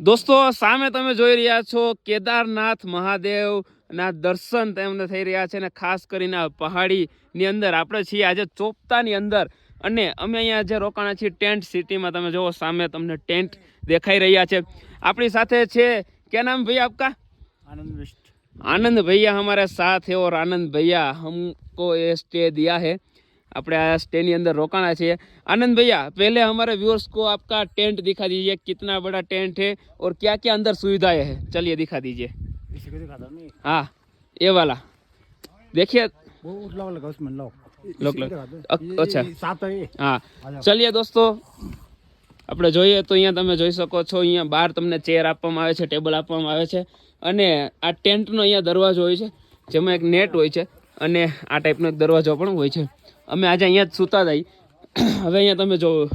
દોસ્તો સામે તમે જોઈ રહ્યા છો કેદારનાથ મહાદેવ ના દર્શન તેમને થઈ રહ્યા છે અને ખાસ કરીને પહાડીની અંદર આપણે છીએ આજે ચોપતાની અંદર. અને અમે અહીંયા જે રોકાણા છીએ ટેન્ટ સિટીમાં. તમે જુઓ સામે તમને ટેન્ટ દેખાઈ રહ્યા છે. આપણી સાથે છે કે નામ ભાઈ આપકા? આનંદ આનંદ ભૈયા હમારે સાથ હે ઓર આનંદ ભૈયા હમકો એ સ્ટે દિયા હે. આપણે આ સ્ટેની અંદર રોકાણા છીએ आनंद भैया पहले हमारे व्यूअर्स को आपका टेंट दिखा दीजिए कितना बड़ा टेंट है और क्या क्या अंदर सुविधाएं है चलिए दिखा दीजिए इसी को दिखाता हूँ नहीं हाँ ये वाला देखिए वो उठला वाला लगा उसमें लो लोग लोग अ- अच्छा साफ है ये હા ચલીએ દોસ્તો આપણે જોઈએ તો અહીંયા તમે જોઈ શકો છો અહીંયા બહાર તમને ચેર આપવામાં આવે છે ટેબલ આપવામાં આવે છે અને આ ટેન્ટનો અહીંયા દરવાજો હોય છે જેમાં એક નેટ હોય છે અને આ ટાઈપનો એક દરવાજો પણ હોય છે અમે આજે અહીંયા જ સૂતા હતા હવે અહીંયા તમે જો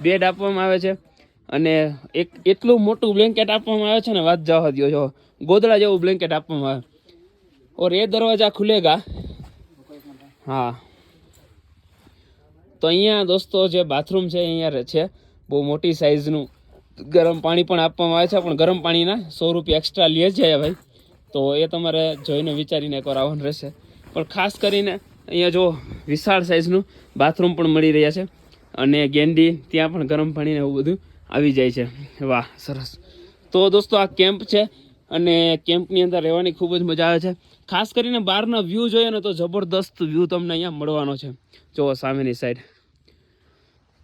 બેડ આપવામાં આવે છે અને એક, એટલું મોટું બ્લેન્કેટ આપવામાં આવે છે ને, વાત જવા દો જો. ગોદડા જેવું બ્લેન્કેટ આપવામાં આવે. ઓર એ દરવાજા ખુલેગા. હા. તો અહીંયા દોસ્તો જે બાથરૂમ છે અહીંયા છે. બહુ મોટી સાઇઝનું ગરમ પાણી પણ આપવામાં આવે છે, પણ ગરમ પાણીના સો રૂપિયા એક્સ્ટ્રા લે છે ભાઈ. તો એ તમારે જોઈને વિચારીને એકવાર આવવાનું રહેશે. પણ ખાસ કરીને અહીંયા જો વિશાળ સાઇઝનું બાથરૂમ પણ મળી રહ્યા છે અને ગેંડી ત્યાં પણ ગરમ પાણીને એવું બધું આવી જાય છે વાહ સરસ તો દોસ્તો આ કેમ્પ છે અને કેમ્પની અંદર રહેવાની ખૂબ જ મજા આવે છે ખાસ કરીને બહારના વ્યૂ જોઈએ ને તો જબરદસ્ત વ્યૂ તમને અહીંયા મળવાનો છે જો सामने साइड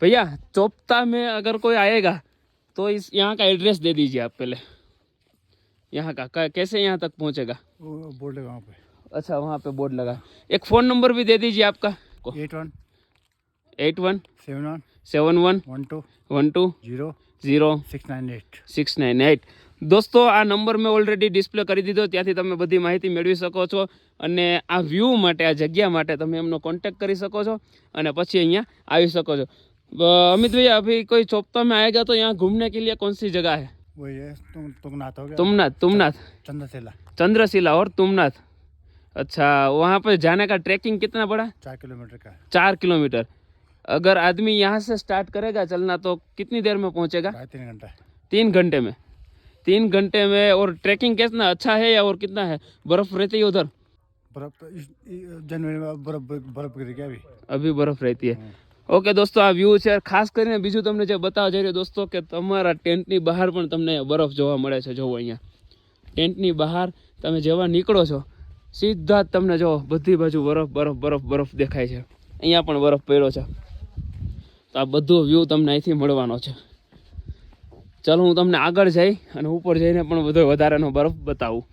भैया चोपता में अगर कोई आएगा तो इस यहाँ का एड्रेस दे दीजिए आप पहले यहाँ का कै- कैसे यहाँ तक पहुँचेगा वो बोर्ड लगा वहाँ पे अच्छा वहाँ पे बोर्ड लगा एक फ़ोन नंबर भी दे दीजिए आपका eight one eight one seven one seven one one two one two zero zero six nine eight six nine eight દોસ્તો આ નંબર મેં ઓલરેડી ડિસ્પ્લે કરી દીધો ત્યાંથી તમે બધી માહિતી મેળવી શકો છો અને આ વ્યૂ માટે આ જગ્યા માટે તમે એમનો કોન્ટેક્ટ કરી શકો છો અને પછી અહીંયા આવી શકો છો ब- अमित भैया अभी कोई चोपता में आएगा तो यहाँ घूमने के लिए कौन सी जगह है वो ये तुम तुंगनाथ हो गया तुमनाथ तुमनाथ चंद्रशिला चंद्रशिला और तुमनाथ अच्छा वहाँ पे जाने का ट्रैकिंग कितना पड़ा चार किलोमीटर का है चार किलोमीटर अगर आदमी यहाँ से स्टार्ट करेगा चलना तो कितनी देर में पहुँचेगा ढाई तीन घंटा है तीन घंटे में तीन घंटे में और ट्रैकिंग कितना अच्छा है या और कितना है बर्फ रहती है उधर बर्फ तो इस- इ- जनवरी में बर्फ बर्फ गिर गया अभी અભી બરફ રહેતી હે ઓકે દોસ્તો આ વ્યૂ છે ખાસ કરીને બીજું તમને જે બતાવવા જઈ રહ્યો દોસ્તો કે તમારા ટેન્ટની બહાર પણ તમને બરફ જોવા મળે છે જોવો અહીંયા ટેન્ટની બહાર તમે જેવા નીકળો છો સીધા જ તમને જો બધી બાજુ બરફ બરફ બરફ બરફ દેખાય છે. અહીંયા પણ બરફ પડ્યો છે. તો આ બધો વ્યૂ તમને અહીંથી મળવાનો છે. ચાલો હું તમને આગળ જઈ અને ઉપર જઈને પણ બધો વધારાનો બરફ બતાવું.